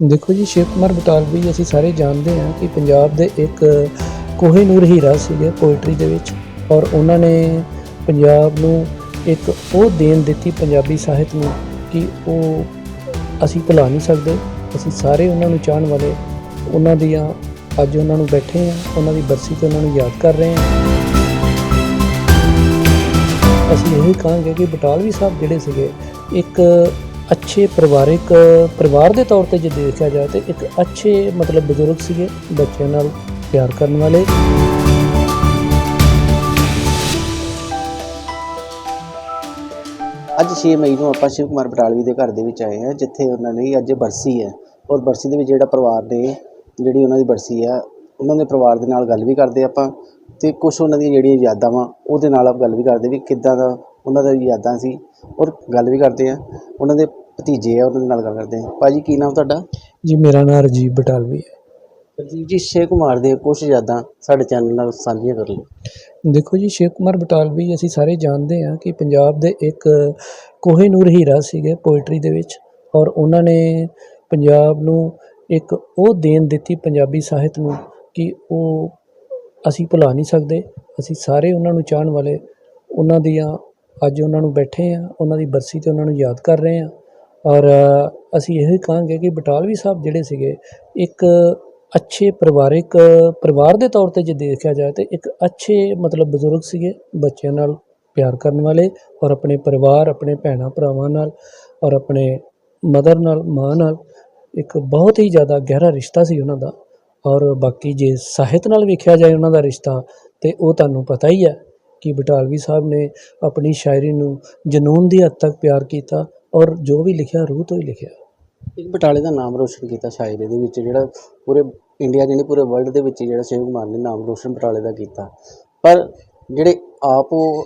ਦੇਖੋ ਜੀ, ਸ਼ਿਵ ਕੁਮਾਰ ਬਟਾਲਵੀ ਅਸੀਂ ਸਾਰੇ ਜਾਣਦੇ ਹਾਂ ਕਿ ਪੰਜਾਬ ਦੇ ਇੱਕ ਕੋਹਿਨੂਰ ਹੀਰਾ ਸੀਗੇ ਪੋਇਟਰੀ ਦੇ ਵਿੱਚ ਔਰ ਉਹਨਾਂ ਨੇ ਪੰਜਾਬ ਨੂੰ ਇੱਕ ਉਹ ਦੇਣ ਦਿੱਤੀ ਪੰਜਾਬੀ ਸਾਹਿਤ ਨੂੰ ਕਿ ਉਹ ਅਸੀਂ ਭੁਲਾ ਨਹੀਂ ਸਕਦੇ, ਅਸੀਂ ਸਾਰੇ ਉਹਨਾਂ ਨੂੰ ਚਾਹਣ ਵਾਲੇ ਉਹਨਾਂ ਦੀਆਂ ਅੱਜ ਉਹਨਾਂ ਨੂੰ ਬੈਠੇ ਆ ਉਹਨਾਂ ਦੀ ਬਰਸੀ ਤੇ ਉਹਨਾਂ ਨੂੰ ਯਾਦ ਕਰ ਰਹੇ ਹਾਂ। ਅਸੀਂ ਇਹ ਕਹਾਂਗੇ ਕਿ ਬਟਾਲਵੀ ਸਾਹਿਬ ਜਿਹੜੇ ਸੀਗੇ, ਇੱਕ ਅੱਛੇ ਪਰਿਵਾਰਿਕ, ਪਰਿਵਾਰ ਦੇ ਤੌਰ ਤੇ ਜੇ ਦੇਖਿਆ ਜਾਏ ਤੇ ਇੱਕ ਅੱਛੇ ਮਤਲਬ ਬਜ਼ੁਰਗ ਸੀਗੇ, ਬੱਚਿਆਂ ਨਾਲ ਪਿਆਰ ਕਰਨ ਵਾਲੇ। ਅੱਜ 6 ਮਈ ਨੂੰ ਆਪਾਂ ਸ਼ਿਵ ਕੁਮਾਰ ਬਟਾਲਵੀ ਦੇ ਘਰ ਦੇ ਵਿੱਚ ਆਏ ਹਾਂ, ਜਿੱਥੇ ਉਹਨਾਂ ਨੇ ਅੱਜ ਬਰਸੀ ਹੈ। ਔਰ ਬਰਸੀ ਦੇ ਵਿੱਚ ਜਿਹੜਾ ਪਰਿਵਾਰ ਨੇ, ਜਿਹੜੀ ਉਹਨਾਂ ਦੀ ਬਰਸੀ ਹੈ ਉਹਨਾਂ ਦੇ ਪਰਿਵਾਰ ਦੇ ਨਾਲ ਗੱਲ ਵੀ ਕਰਦੇ ਆਪਾਂ ਤੇ ਕੁਝ ਉਹਨਾਂ ਦੀਆਂ ਜਿਹੜੀਆਂ ਯਾਦਾਂ ਵਾ, ਉਹਦੇ ਨਾਲ ਆਪ ਗੱਲ ਵੀ ਕਰਦੇ ਵੀ ਕਿੱਦਾਂ ਦਾ ਉਹਨਾਂ ਦਾ ਯਾਦਾਂ ਸੀ। ਔਰ ਗੱਲ ਵੀ ਕਰਦੇ ਆ, ਉਹਨਾਂ ਦੇ ਭਤੀਜੇ ਆ ਉਹਨਾਂ ਦੇ ਨਾਲ ਗੱਲ ਕਰਦੇ ਆ। ਭਾਜੀ ਕੀ ਨਾਮ ਤੁਹਾਡਾ? ਜੀ ਮੇਰਾ ਨਾਮ ਰਜੀਵ ਬਟਾਲਵੀ ਹੈ। ਰਜੀਵ ਜੀ ਸ਼ਿਵ ਕੁਮਾਰ ਦੇ ਕੁਝ ਯਾਦਾਂ ਸਾਡੇ ਚੈਨਲ ਨਾਲ ਸਾਂਝੀਆਂ ਕਰ ਲਓ। ਦੇਖੋ ਜੀ ਸ਼ਿਵ ਕੁਮਾਰ ਬਟਾਲਵੀ ਅਸੀਂ ਸਾਰੇ ਜਾਣਦੇ ਹਾਂ ਕਿ ਪੰਜਾਬ ਦੇ ਇੱਕ ਕੋਹਿਨੂਰ ਹੀਰਾ ਸੀਗੇ ਪੋਇਟਰੀ ਦੇ ਵਿੱਚ ਔਰ ਉਹਨਾਂ ਨੇ ਪੰਜਾਬ ਨੂੰ ਇੱਕ ਉਹ ਦੇਣ ਦਿੱਤੀ ਪੰਜਾਬੀ ਸਾਹਿਤ ਨੂੰ ਕਿ ਉਹ ਅਸੀਂ ਭੁਲਾ ਨਹੀਂ ਸਕਦੇ ਅਸੀਂ ਸਾਰੇ ਉਹਨਾਂ ਨੂੰ ਚਾਹਣ ਵਾਲੇ ਉਹਨਾਂ ਦੀਆਂ ਅੱਜ ਉਹਨਾਂ ਨੂੰ ਬੈਠੇ ਆ ਉਹਨਾਂ ਦੀ ਬਰਸੀ ਤੇ ਉਹਨਾਂ ਨੂੰ ਯਾਦ ਕਰ ਰਹੇ ਆ ਔਰ ਅ, ਅਸੀਂ ਇਹ ਕਹਾਂਗੇ ਕਿ ਬਟਾਲਵੀ ਸਾਹਿਬ ਜਿਹੜੇ ਸੀਗੇ ਇੱਕ ਅੱਛੇ ਪਰਿਵਾਰਿਕ ਪਰਿਵਾਰ ਦੇ ਤੌਰ ਤੇ ਜੇ ਦੇਖਿਆ ਜਾਏ ਤੇ ਇੱਕ ਅੱਛੇ ਮਤਲਬ ਬਜ਼ੁਰਗ ਸੀਗੇ ਬੱਚਿਆਂ ਨਾਲ ਪਿਆਰ ਕਰਨ ਵਾਲੇ ਔਰ ਆਪਣੇ ਪਰਿਵਾਰ ਆਪਣੇ ਭੈਣਾਂ ਭਰਾਵਾਂ ਨਾਲ ਔਰ ਆਪਣੇ ਮਦਰ ਨਾਲ ਮਾਂ ਨਾਲ ਇੱਕ ਬਹੁਤ ਹੀ ਜ਼ਿਆਦਾ ਗਹਿਰਾ ਰਿਸ਼ਤਾ ਸੀ ਉਹਨਾਂ ਦਾ। ਔਰ ਬਾਕੀ ਜੇ ਸਾਹਿਤ ਨਾਲ ਵੇਖਿਆ ਜਾਏ ਉਹਨਾਂ ਦਾ ਰਿਸ਼ਤਾ ਤੇ ਉਹ ਤੁਹਾਨੂੰ ਪਤਾ ਹੀ ਹੈ ਕਿ ਬਟਾਲਵੀ ਸਾਹਿਬ ਨੇ ਆਪਣੀ ਸ਼ਾਇਰੀ ਨੂੰ ਜਨੂਨ ਦੀ ਹੱਦ ਤੱਕ ਪਿਆਰ ਕੀਤਾ ਔਰ ਜੋ ਵੀ ਲਿਖਿਆ ਰੂਹ ਤੋਂ ਹੀ ਲਿਖਿਆ। ਇੱਕ ਬਟਾਲੇ ਦਾ ਨਾਮ ਰੋਸ਼ਨ ਕੀਤਾ ਸ਼ਾਇਰੀ ਦੇ ਵਿੱਚ ਜਿਹੜਾ ਪੂਰੇ ਇੰਡੀਆ ਜਿਹਨੇ ਪੂਰੇ ਵਰਲਡ ਦੇ ਵਿੱਚ ਜਿਹੜਾ ਸ਼ਿਵ ਕੁਮਾਰ ਨੇ ਨਾਮ ਰੋਸ਼ਨ ਬਟਾਲੇ ਦਾ ਕੀਤਾ। ਪਰ ਜਿਹੜੇ ਆਪ ਉਹ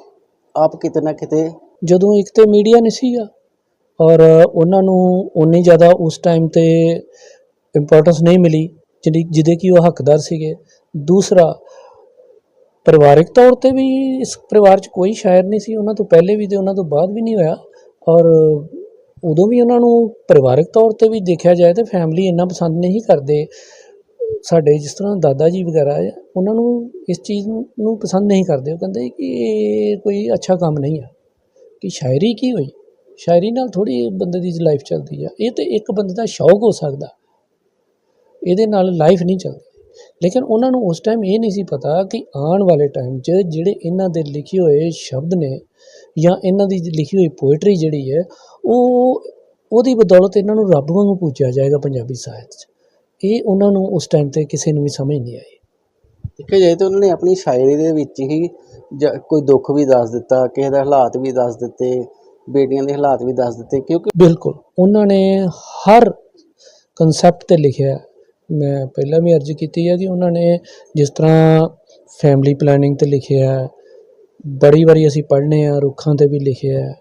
ਆਪ ਕਿਤੇ ਨਾ ਕਿਤੇ ਜਦੋਂ ਇੱਕ ਤੇ ਮੀਡੀਆ ਨਹੀਂ ਸੀਗਾ ਔਰ ਉਹਨਾਂ ਨੂੰ ਉਨੀ ਜ਼ਿਆਦਾ ਉਸ ਟਾਈਮ ਤੇ ਇੰਪੋਰਟੈਂਸ ਨਹੀਂ ਮਿਲੀ ਜਿਹੜੀ ਜਿਹਦੇ ਕਿ ਉਹ ਹੱਕਦਾਰ ਸੀਗੇ। ਦੂਸਰਾ ਪਰਿਵਾਰਿਕ ਤੌਰ ਤੇ ਵੀ ਇਸ ਪਰਿਵਾਰ 'ਚ ਕੋਈ ਸ਼ਾਇਰ ਨਹੀਂ ਸੀ, ਉਹਨਾਂ ਤੋਂ ਪਹਿਲੇ ਵੀ ਤੇ ਉਹਨਾਂ ਤੋਂ ਬਾਅਦ ਵੀ ਨਹੀਂ ਹੋਇਆ। ਔਰ ਉਦੋਂ ਵੀ ਉਹਨਾਂ ਨੂੰ ਪਰਿਵਾਰਿਕ ਤੌਰ ਤੇ ਵੀ ਦੇਖਿਆ ਜਾਏ ਤੇ ਫੈਮਿਲੀ ਇੰਨਾ ਪਸੰਦ ਨਹੀਂ ਕਰਦੇ। ਸਾਡੇ ਜਿਸ ਤਰ੍ਹਾਂ ਦਾਦਾ ਜੀ ਵਗੈਰਾ ਉਹਨਾਂ ਨੂੰ ਇਸ ਚੀਜ਼ ਨੂੰ ਪਸੰਦ ਨਹੀਂ ਕਰਦੇ। ਉਹ ਕਹਿੰਦੇ ਕਿ ਇਹ ਕੋਈ ਅੱਛਾ ਕੰਮ ਨਹੀਂ ਆ, ਕਿ ਸ਼ਾਇਰੀ ਕੀ ਹੋਈ? ਸ਼ਾਇਰੀ ਨਾਲ ਥੋੜੀ ਬੰਦੇ ਦੀ ਲਾਈਫ ਚੱਲਦੀ ਆ। ਇਹ ਤੇ ਇੱਕ ਬੰਦੇ ਦਾ ਸ਼ੌਕ ਹੋ ਸਕਦਾ। ਇਹਦੇ ਨਾਲ ਲਾਈਫ ਨਹੀਂ ਚੱਲਦੀ। ਲੇਕਿਨ ਉਹਨਾਂ ਨੂੰ ਉਸ ਟਾਈਮ ਇਹ ਨਹੀਂ ਸੀ ਪਤਾ ਕਿ ਆਉਣ ਵਾਲੇ ਟਾਈਮ 'ਚ ਜਿਹੜੇ ਇਹਨਾਂ ਦੇ ਲਿਖੇ ਹੋਏ ਸ਼ਬਦ ਨੇ ਜਾਂ ਇਹਨਾਂ ਦੀ ਲਿਖੀ ਹੋਈ ਪੋਇਟਰੀ ਜਿਹੜੀ ਹੈ ਉਹ ਉਹਦੀ ਬਦੌਲਤ ਇਹਨਾਂ ਨੂੰ ਰੱਬ ਵਾਂਗੂ ਪੂਜਿਆ ਜਾਏਗਾ ਪੰਜਾਬੀ ਸਾਹਿਤ 'ਚ। ਇਹ ਉਹਨਾਂ ਨੂੰ ਉਸ ਟਾਈਮ ਤੇ ਕਿਸੇ ਨੂੰ ਵੀ ਸਮਝ ਨਹੀਂ ਆਈ। ਦੇਖਿਆ ਜਾਏ ਤਾਂ ਉਹਨਾਂ ਨੇ ਆਪਣੀ ਸ਼ਾਇਰੀ ਦੇ ਵਿੱਚ ਹੀ ਕੋਈ ਦੁੱਖ ਵੀ ਦੱਸ ਦਿੱਤਾ ਕਿਸੇ ਦੇ ਹਾਲਾਤ ਵੀ ਦੱਸ ਦਿੱਤੇ ਬੇਟੀਆਂ ਦੇ ਹਾਲਾਤ ਵੀ ਦੱਸ ਦਿੱਤੇ ਕਿਉਂਕਿ ਬਿਲਕੁਲ। ਉਹਨਾਂ ਨੇ ਹਰ ਕਨਸੈਪਟ ਤੇ ਲਿਖਿਆ। ਮੈਂ ਪਹਿਲਾਂ ਵੀ ਅਰਜ਼ ਕੀਤੀ ਹੈ ਕਿ ਉਹਨਾਂ ਨੇ ਜਿਸ ਤਰ੍ਹਾਂ ਫੈਮਿਲੀ ਪਲੈਨਿੰਗ ਤੇ ਲਿਖਿਆ ਬੜੀ ਵਾਰੀ ਅਸੀਂ ਪੜ੍ਹਨੇ ਹਾਂ ਰੁੱਖਾਂ ਤੇ ਵੀ ਲਿਖਿਆ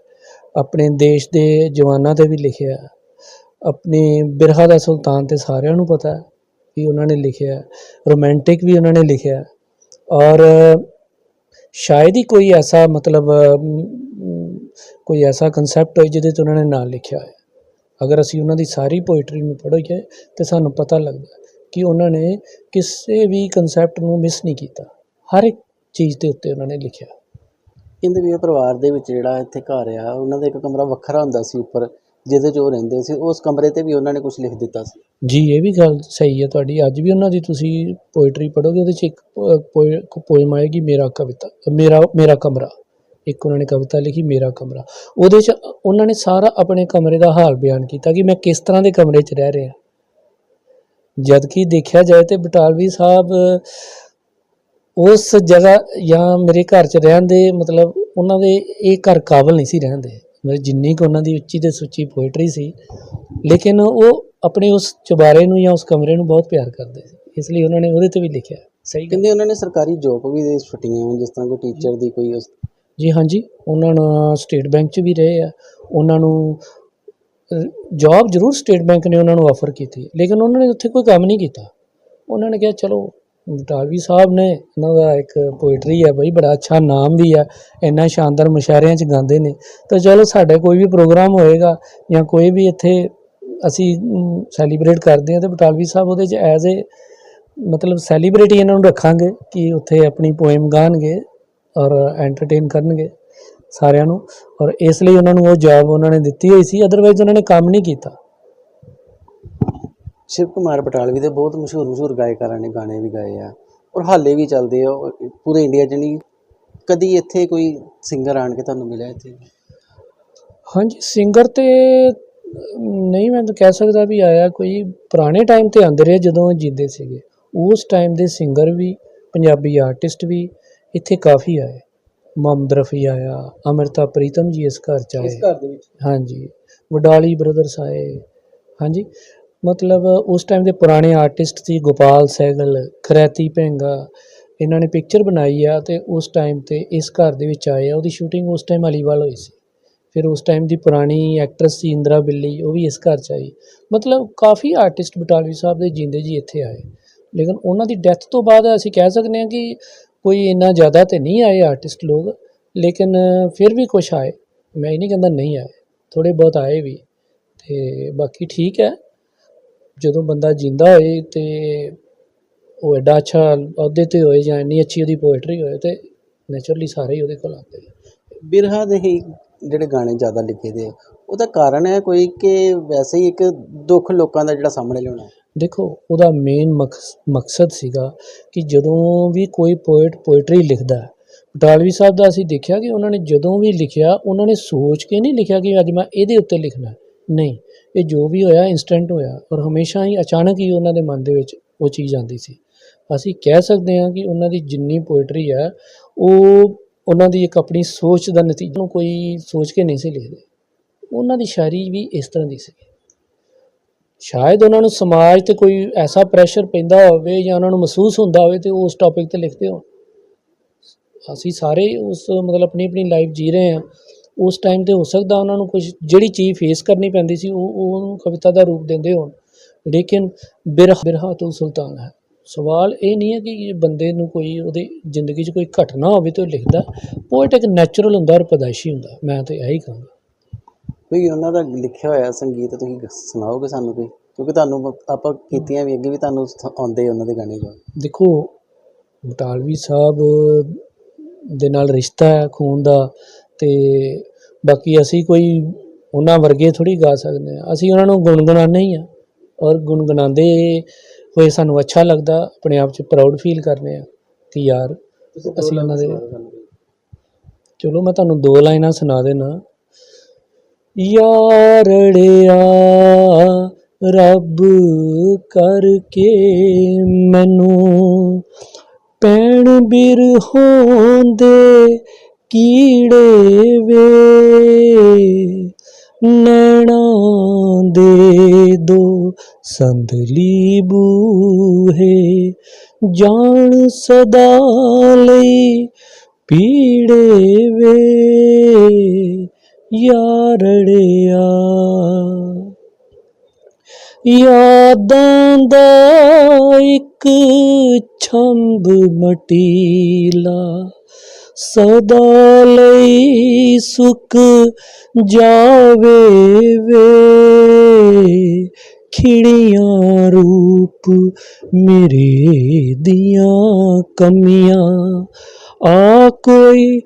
ਆਪਣੇ ਦੇਸ਼ ਦੇ ਜਵਾਨਾਂ ਤੇ ਵੀ ਲਿਖਿਆ ਆਪਣੇ ਬਿਰਹਾ ਦਾ ਸੁਲਤਾਨ ਤੇ ਸਾਰਿਆਂ ਨੂੰ ਪਤਾ ਹੈ ਕਿ ਉਹਨਾਂ ਨੇ ਲਿਖਿਆ ਹੈ ਰੋਮਾਂਟਿਕ ਵੀ ਉਹਨਾਂ ਨੇ ਲਿਖਿਆ ਔਰ ਸ਼ਾਇਦ ਹੀ ਕੋਈ ਐਸਾ ਮਤਲਬ ਕੋਈ ਐਸਾ ਕਨਸੈਪਟ ਹੋਏ ਜਿਹਦੇ 'ਚ ਉਹਨਾਂ ਨੇ ਨਾ ਲਿਖਿਆ ਹੈ ਅਗਰ ਅਸੀਂ ਉਹਨਾਂ ਦੀ ਸਾਰੀ ਪੋਇਟਰੀ ਨੂੰ ਪੜ੍ਹੀਏ ਤੇ ਸਾਨੂੰ ਪਤਾ ਲੱਗਦਾ ਕਿ ਉਹਨਾਂ ਨੇ ਕਿਸੇ ਵੀ ਕਨਸੈਪਟ ਨੂੰ ਮਿਸ ਨਹੀਂ ਕੀਤਾ। ਹਰ ਇੱਕ ਚੀਜ਼ ਦੇ ਉੱਤੇ ਉਹਨਾਂ ਨੇ ਲਿਖਿਆ। ਕਹਿੰਦੇ ਵੀ ਇਹ ਪਰਿਵਾਰ ਦੇ ਵਿੱਚ ਜਿਹੜਾ ਇੱਥੇ ਘਰ ਆ ਉਹਨਾਂ ਦਾ ਇੱਕ ਕਮਰਾ ਵੱਖਰਾ ਹੁੰਦਾ ਸੀ ਉੱਪਰ ਜਿਹਦੇ 'ਚ ਉਹ ਰਹਿੰਦੇ ਸੀ। ਉਸ ਕਮਰੇ ਤੇ ਵੀ ਉਹਨਾਂ ਨੇ ਕੁਝ ਲਿਖ ਦਿੱਤਾ ਸੀ। ਜੀ ਇਹ ਵੀ ਗੱਲ ਸਹੀ ਹੈ ਤੁਹਾਡੀ। ਅੱਜ ਵੀ ਉਹਨਾਂ ਦੀ ਤੁਸੀਂ ਪੋਇਟਰੀ ਪੜ੍ਹੋਗੇ ਉਹਦੇ 'ਚ ਇੱਕ ਪੋਇਮ ਆਏਗੀ ਮੇਰਾ ਕਵਿਤਾ ਮੇਰਾ ਮੇਰਾ ਕਮਰਾ। ਇੱਕ ਉਹਨਾਂ ਨੇ ਕਵਿਤਾ ਲਿਖੀ ਮੇਰਾ ਕਮਰਾ। ਉਹਦੇ 'ਚ ਉਹਨਾਂ ਨੇ ਸਾਰਾ ਆਪਣੇ ਕਮਰੇ ਦਾ ਹਾਲ ਬਿਆਨ ਕੀਤਾ ਕਿ ਮੈਂ ਕਿਸ ਤਰ੍ਹਾਂ ਦੇ ਕਮਰੇ 'ਚ ਰਹਿ ਰਿਹਾ। ਜਦ ਕਿ ਦੇਖਿਆ ਜਾਏ ਤੇ ਬਟਾਲਵੀ ਸਾਹਿਬ ਉਸ ਜਗ੍ਹਾ ਜਾਂ ਮੇਰੇ ਘਰ 'ਚ ਰਹਿਣ ਦੇ ਮਤਲਬ ਉਹਨਾਂ ਦੇ ਇਹ ਘਰ ਕਾਬਲ ਨਹੀਂ ਸੀ ਰਹਿਣ ਦੇ। ਮਤਲਬ ਜਿੰਨੀ ਕੁ ਉਹਨਾਂ ਦੀ ਉੱਚੀ ਤੇ ਸੁੱਚੀ ਪੋਇਟਰੀ ਸੀ ਲੇਕਿਨ ਉਹ ਆਪਣੇ ਉਸ ਚੁਬਾਰੇ ਨੂੰ ਜਾਂ ਉਸ ਕਮਰੇ ਨੂੰ ਬਹੁਤ ਪਿਆਰ ਕਰਦੇ ਸੀ। ਇਸ ਲਈ ਉਹਨਾਂ ਨੇ ਉਹਦੇ ਤੇ ਵੀ ਲਿਖਿਆ। ਸਹੀ ਕਹਿੰਦੇ ਉਹਨਾਂ ਨੇ ਸਰਕਾਰੀ ਜੋਬ ਵੀ ਦੇ ਛੁੱਟੀਆਂ ਜਿਸ ਤਰ੍ਹਾਂ ਕੋਈ ਟੀਚਰ ਦੀ ਕੋਈ ਉਸ ਜੀ ਹਾਂਜੀ, ਉਹਨਾਂ ਨੂੰ ਸਟੇਟ ਬੈਂਕ 'ਚ ਵੀ ਰਹੇ ਆ। ਉਹਨਾਂ ਨੂੰ ਜੌਬ ਜ਼ਰੂਰ ਸਟੇਟ ਬੈਂਕ ਨੇ ਉਹਨਾਂ ਨੂੰ ਆਫਰ ਕੀਤੀ, ਲੇਕਿਨ ਉਹਨਾਂ ਨੇ ਉੱਥੇ ਕੋਈ ਕੰਮ ਨਹੀਂ ਕੀਤਾ। ਉਹਨਾਂ ਨੇ ਕਿਹਾ, ਚਲੋ ਬਟਾਲਵੀ ਸਾਹਿਬ ਨੇ, ਇਹਨਾਂ ਦਾ ਇੱਕ ਪੋਇਟਰੀ ਹੈ ਬਈ, ਬੜਾ ਅੱਛਾ ਨਾਮ ਵੀ ਹੈ ਇੰਨਾ ਸ਼ਾਨਦਾਰ ਮੁਸ਼ਾਇਰਿਆਂ 'ਚ ਗਾਉਂਦੇ ਨੇ। ਤਾਂ ਚਲੋ, ਸਾਡੇ ਕੋਈ ਵੀ ਪ੍ਰੋਗਰਾਮ ਹੋਏਗਾ ਜਾਂ ਕੋਈ ਵੀ ਇੱਥੇ ਅਸੀਂ ਸੈਲੀਬ੍ਰੇਟ ਕਰਦੇ ਹਾਂ, ਤੇ ਬਟਾਲਵੀ ਸਾਹਿਬ ਉਹਦੇ 'ਚ ਐਜ਼ ਏ ਮਤਲਬ ਸੈਲੀਬ੍ਰਿਟੀ ਇਹਨਾਂ ਨੂੰ ਰੱਖਾਂਗੇ ਕਿ ਉੱਥੇ ਆਪਣੀ ਪੋਇਮ ਗਾਣਗੇ। ਔਰ ਐਂਟਰਟੇਨ ਕਰਨਗੇ ਸਾਰਿਆਂ ਨੂੰ। ਔਰ ਇਸ ਲਈ ਉਹਨਾਂ ਨੂੰ ਉਹ ਜੌਬ ਉਹਨਾਂ ਨੇ ਦਿੱਤੀ ਹੋਈ ਸੀ ਅਦਰਵਾਈਜ਼ ਉਹਨਾਂ ਨੇ ਕੰਮ ਨਹੀਂ ਕੀਤਾ। ਸ਼ਿਵ ਕੁਮਾਰ ਬਟਾਲਵੀ ਦੇ ਬਹੁਤ ਮਸ਼ਹੂਰ ਮਸ਼ਹੂਰ ਗਾਇਕਾਰਾਂ ਨੇ ਗਾਣੇ ਵੀ ਗਾਏ ਆ ਔਰ ਹਾਲੇ ਵੀ ਚੱਲਦੇ ਆ ਪੂਰੇ ਇੰਡੀਆ 'ਚ ਨਹੀਂ ਕਦੀ ਇੱਥੇ ਕੋਈ ਸਿੰਗਰ ਆਣ ਕੇ ਤੁਹਾਨੂੰ ਮਿਲਿਆ ਇੱਥੇ? ਹਾਂਜੀ ਸਿੰਗਰ ਤੇ ਨਹੀਂ ਮੈਂ ਤਾਂ ਕਹਿ ਸਕਦਾ ਵੀ ਆਇਆ ਕੋਈ ਪੁਰਾਣੇ ਟਾਈਮ ਤੇ ਆਉਂਦੇ ਰਹੇ ਜਦੋਂ ਜਿੰਦੇ ਸੀਗੇ। ਉਸ ਟਾਈਮ ਦੇ ਸਿੰਗਰ ਵੀ ਪੰਜਾਬੀ ਆਰਟਿਸਟ ਵੀ ਇੱਥੇ ਕਾਫੀ ਆਏ। ਮੁਹੰਮਦ ਰਫੀ ਆਇਆ ਅਮਰਤਾ ਪ੍ਰੀਤਮ ਜੀ ਇਸ ਘਰ ਚ ਆਏ। ਘਰ ਦੇ ਵਿੱਚ? ਹਾਂਜੀ। ਵਡਾਲੀ ਬ੍ਰਦਰਸ ਆਏ। ਹਾਂਜੀ। ਮਤਲਬ ਉਸ ਟਾਈਮ ਦੇ ਪੁਰਾਣੇ ਆਰਟਿਸਟ ਸੀ ਗੋਪਾਲ ਸਹਿਗਲ ਖਰੈਤੀ ਭੈਂਗਾ। ਇਹਨਾਂ ਨੇ ਪਿਕਚਰ ਬਣਾਈ ਆ ਤੇ ਉਸ ਟਾਈਮ ਤੇ ਇਸ ਘਰ ਦੇ ਵਿੱਚ ਆਏ ਆ। ਉਹਦੀ ਸ਼ੂਟਿੰਗ ਉਸ ਟਾਈਮ ਅਲੀਵਾਲ ਹੋਈ ਸੀ। ਫਿਰ ਉਸ ਟਾਈਮ ਦੀ ਪੁਰਾਣੀ ਐਕਟਰੈਸ ਸੀ ਇੰਦਰਾ ਬਿੱਲੀ ਉਹ ਵੀ ਇਸ ਘਰ ਚ ਆਈ। ਮਤਲਬ ਕਾਫੀ ਆਰਟਿਸਟ ਬਟਾਲਵੀ ਸਾਹਿਬ ਦੇ ਜਿੰਦੇ ਜੀ ਇੱਥੇ ਆਏ। ਲੇਕਿਨ ਉਹਨਾਂ ਦੀ ਡੈਥ ਤੋਂ ਬਾਅਦ ਅਸੀਂ ਕਹਿ ਸਕਦੇ ਹਾਂ ਕਿ ਕੋਈ ਇੰਨਾ ਜ਼ਿਆਦਾ ਤੇ ਨਹੀਂ ਆਏ ਆਰਟਿਸਟ ਲੋਕ, ਲੇਕਿਨ ਫਿਰ ਵੀ ਕੁਛ ਆਏ। ਮੈਂ ਇਹ ਨਹੀਂ ਕਹਿੰਦਾ ਨਹੀਂ ਆਏ ਥੋੜੇ ਬਹੁਤ ਆਏ ਵੀ, ਤੇ ਬਾਕੀ ਠੀਕ ਹੈ। ਜਦੋਂ ਬੰਦਾ ਜਿੰਦਾ ਹੋਏ ਤੇ ਉਹ ਐਡਾ ਅੱਛਾ ਅਹੁਦੇ ਤੇ ਹੋਏ ਜਾਂ ਇੰਨੀ ਅੱਛੀ ਉਹਦੀ ਪੋਇਟਰੀ ਹੋਏ ਤੇ ਨੇਚਰਲੀ ਸਾਰੇ ਹੀ ਉਹਦੇ ਕੋਲ ਆਉਂਦੇ ਆ ਬਿਰਹਾ ਦੇ ਹੀ ਜਿਹੜੇ ਗਾਣੇ ਜ਼ਿਆਦਾ ਲਿਖੇ ਦੇ, ਉਹਦਾ ਕਾਰਨ ਹੈ ਕੋਈ ਕਿ ਵੈਸੇ ਹੀ ਇੱਕ ਦੁੱਖ ਲੋਕਾਂ ਦਾ ਜਿਹੜਾ ਸਾਹਮਣੇ ਲਿਆਉਣਾ ਦੇਖੋ, ਉਹਦਾ ਮੇਨ ਮਕਸ, ਮਕਸਦ ਸੀਗਾ ਕਿ ਜਦੋਂ ਵੀ ਕੋਈ ਪੋਇਟ ਪੋਇਟਰੀ ਲਿਖਦਾ ਬਟਾਲਵੀ ਸਾਹਿਬ ਦਾ ਅਸੀਂ ਦੇਖਿਆ ਕਿ ਉਹਨਾਂ ਨੇ ਜਦੋਂ ਵੀ ਲਿਖਿਆ, ਉਹਨਾਂ ਨੇ ਸੋਚ ਕੇ ਨਹੀਂ ਲਿਖਿਆ ਕਿ ਅੱਜ ਮੈਂ ਇਹਦੇ ਉੱਤੇ ਲਿਖਣਾ ਨਹੀਂ, ਇਹ ਜੋ ਵੀ ਹੋਇਆ ਇਨਸਟੈਂਟ ਹੋਇਆ ਔਰ ਹਮੇਸ਼ਾ ਹੀ ਅਚਾਨਕ ਹੀ ਉਹਨਾਂ ਦੇ ਮਨ ਦੇ ਵਿੱਚ ਉਹ ਚੀਜ਼ ਆਉਂਦੀ ਸੀ। ਅਸੀਂ ਕਹਿ ਸਕਦੇ ਹਾਂ ਕਿ ਉਹਨਾਂ ਦੀ ਜਿੰਨੀ ਪੋਇਟਰੀ ਹੈ, ਉਹ ਉਹਨਾਂ ਦੀ ਇੱਕ ਆਪਣੀ ਸੋਚ ਦਾ ਨਤੀਜਾ ਨੂੰ ਕੋਈ ਸੋਚ ਕੇ ਨਹੀਂ ਸੀ ਲਿਖਦੇ। ਉਹਨਾਂ ਦੀ ਸ਼ਾਇਰੀ ਵੀ ਇਸ ਤਰ੍ਹਾਂ ਦੀ ਸੀ ਸ਼ਾਇਦ ਉਹਨਾਂ ਨੂੰ ਸਮਾਜ ਤੇ ਕੋਈ ਐਸਾ ਪ੍ਰੈਸ਼ਰ ਪੈਂਦਾ ਹੋਵੇ ਜਾਂ ਉਹਨਾਂ ਨੂੰ ਮਹਿਸੂਸ ਹੁੰਦਾ ਹੋਵੇ ਤੇ ਉਹ ਉਸ ਟੌਪਿਕ ਤੇ ਲਿਖਦੇ ਹੋ ਅਸੀਂ ਸਾਰੇ ਉਸ ਮਤਲਬ ਆਪਣੀ ਆਪਣੀ ਲਾਈਫ ਜੀ ਰਹੇ ਹਾਂ। ਉਸ ਟਾਈਮ ਤੇ ਹੋ ਸਕਦਾ ਉਹਨਾਂ ਨੂੰ ਕੁਝ ਜਿਹੜੀ ਚੀਜ਼ ਫੇਸ ਕਰਨੀ ਪੈਂਦੀ ਸੀ, ਉਹ ਉਹ ਉਹਨੂੰ ਕਵਿਤਾ ਦਾ ਰੂਪ ਦਿੰਦੇ ਹੋਣ। ਲੇਕਿਨ ਬਿਰਹਾ ਬਿਰਹਾ ਸੁਲਤਾਨ ਹੈ। ਸਵਾਲ ਇਹ ਨਹੀਂ ਹੈ ਕਿ ਬੰਦੇ ਨੂੰ ਕੋਈ ਉਹਦੇ ਜ਼ਿੰਦਗੀ 'ਚ ਕੋਈ ਘਟਨਾ ਹੋਵੇ ਤੇ ਉਹ ਲਿਖਦਾ। ਪੋਇਟ ਇੱਕ ਨੈਚੁਰਲ ਹੁੰਦਾ ਔਰ ਪਦਾਇਸ਼ੀ ਹੁੰਦਾ। ਮੈਂ ਤਾਂ ਇਹੀ ਕਹਾਂਗਾ। ਕੋਈ ਉਹਨਾਂ ਦਾ ਲਿਖਿਆ ਹੋਇਆ ਸੰਗੀਤ ਤੁਸੀਂ ਸੁਣਾਓਗੇ ਸਾਨੂੰ ਕੋਈ? ਕਿਉਂਕਿ ਤੁਹਾਨੂੰ ਆਪਾਂ ਕੀਤੀਆਂ ਵੀ ਅੱਗੇ ਵੀ ਤੁਹਾਨੂੰ ਆਉਂਦੇ ਉਹਨਾਂ ਦੇ ਗਾਣੇ ਗਾ ਦੇਖੋ ਬਟਾਲਵੀ ਸਾਹਿਬ ਦੇ ਨਾਲ ਰਿਸ਼ਤਾ ਹੈ ਖੂਨ ਦਾ ਤੇ ਬਾਕੀ ਅਸੀਂ ਕੋਈ ਉਹਨਾਂ ਵਰਗੇ ਥੋੜੀ ਗਾ ਸਕਦੇ ਹਾਂ। ਅਸੀਂ ਉਹਨਾਂ ਨੂੰ ਗੁਣਗੁਣਾਉਂਦੇ ਹੀ ਆ ਔਰ ਗੁਣਗੁਣਾਉਂਦੇ ਹੋਏ ਸਾਨੂੰ ਅੱਛਾ ਲੱਗਦਾ ਆਪਣੇ ਆਪ 'ਚ ਪ੍ਰਾਊਡ ਫੀਲ ਕਰਨੇ ਆ ਕਿ ਯਾਰ ਅਸੀਂ ਉਹਨਾਂ ਦੇ ਚਲੋ ਮੈਂ ਤੁਹਾਨੂੰ ਦੋ ਲਾਈਨਾਂ ਸੁਣਾ ਦੇਣਾ ਯਾਰੜਿਆ, ਰੱਬ ਕਰਕੇ ਮੈਨੂੰ ਪੈਣ ਬਿਰ ਹੋਂਦੇ ਕੀੜੇ ਵੇ। ਨੈਣਾ ਦੇ ਦੋ ਸੰਦਲੀ ਬੂਹੇ, ਜਾਣ ਸਦਾ ਲਈ ਪੀੜੇ ਵੇ। ਯਾਰੜਿਆ। ਯਾਦਾਂ ਦਾ ਇੱਕ ਛੰਬ ਮਟੀਲਾ ਸਦਾ ਲਈ ਸੁਖ ਜਾਵੇ ਵੇ। ਖਿੜੀਆਂ ਰੂਪ ਮੇਰੇ ਦੀਆਂ ਕਮੀਆਂ, ਆ ਕੋਈ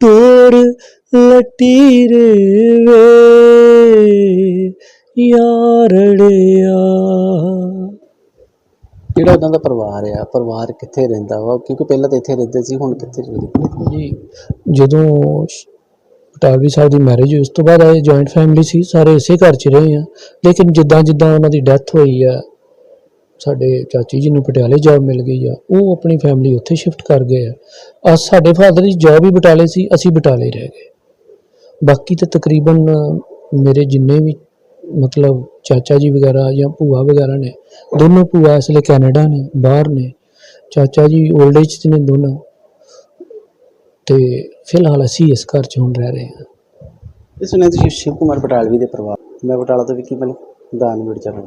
ਟੋਰ ਲਟੀਰੇ ਵੇ ਯਾਰੜਿਆ। ਜਿਹੜਾ ਉਹਨਾਂ ਦਾ ਪਰਿਵਾਰ ਆ? ਪਰਿਵਾਰ ਕਿੱਥੇ ਰਹਿੰਦਾ ਵਾ? ਕਿਉਂਕਿ ਪਹਿਲਾਂ ਤਾਂ ਇੱਥੇ ਰਹਿੰਦੇ ਸੀ ਹੁਣ ਕਿੱਥੇ ਰਹਿੰਦੇ? ਜੀ ਜਦੋਂ ਬਟਾਲਵੀ ਸਾਹਿਬ ਦੀ ਮੈਰਿਜ ਉਸ ਤੋਂ ਬਾਅਦ ਆਏ ਜੁਆਇੰਟ ਫੈਮਿਲੀ ਸੀ ਸਾਰੇ ਇਸੇ ਘਰ 'ਚ ਰਹੇ ਆ। ਲੇਕਿਨ ਜਿੱਦਾਂ ਜਿੱਦਾਂ ਉਹਨਾਂ ਦੀ ਡੈਥ ਹੋਈ ਆ ਸਾਡੇ ਚਾਚੀ ਜੀ ਨੂੰ ਪਟਿਆਲੇ ਜੌਬ ਮਿਲ ਗਈ ਆ ਉਹ ਆਪਣੀ ਫੈਮਿਲੀ ਉੱਥੇ ਸ਼ਿਫਟ ਕਰ ਗਏ ਆ। ਆ ਸਾਡੇ ਫਾਦਰ ਦੀ ਜੌਬ ਹੀ ਬਟਾਲੇ ਸੀ ਅਸੀਂ ਬਟਾਲੇ ਰਹਿ ਗਏ। ਬਾਕੀ ਤਾਂ ਤਕਰੀਬਨ ਮੇਰੇ ਜਿੰਨੇ ਵੀ ਮਤਲਬ ਚਾਚਾ ਜੀ ਵਗੈਰਾ ਜਾਂ ਭੂਆ ਵਗੈਰਾ ਨੇ, ਦੋਨੋਂ ਭੂਆ ਇਸ ਲਈ ਕੈਨੇਡਾ ਨੇ, ਬਾਹਰ ਨੇ। ਚਾਚਾ ਜੀ 올ਡ ਏਜ 'ਚ ਨੇ ਦੋਨੋਂ। ਤੇ ਫਿਲਹਾਲ ਅਸੀਂ ਇਸ ਘਰ 'ਚ ਹੁਣ ਰਹਿ ਰਹੇ ਹਾਂ। ਇਹ ਸੁਣਿਆ ਤੁਸੀਂ ਸ਼ਿਵ ਕੁਮਾਰ ਬਟਾਲਵੀ ਦੇ ਪਰਿਵਾਰ ਮੈਂ ਬਟਾਲਾ ਤੋਂ ਵਿੱਕੀ ਮਲਿਕ ਦਾਨਵੀਰ ਚਰਨ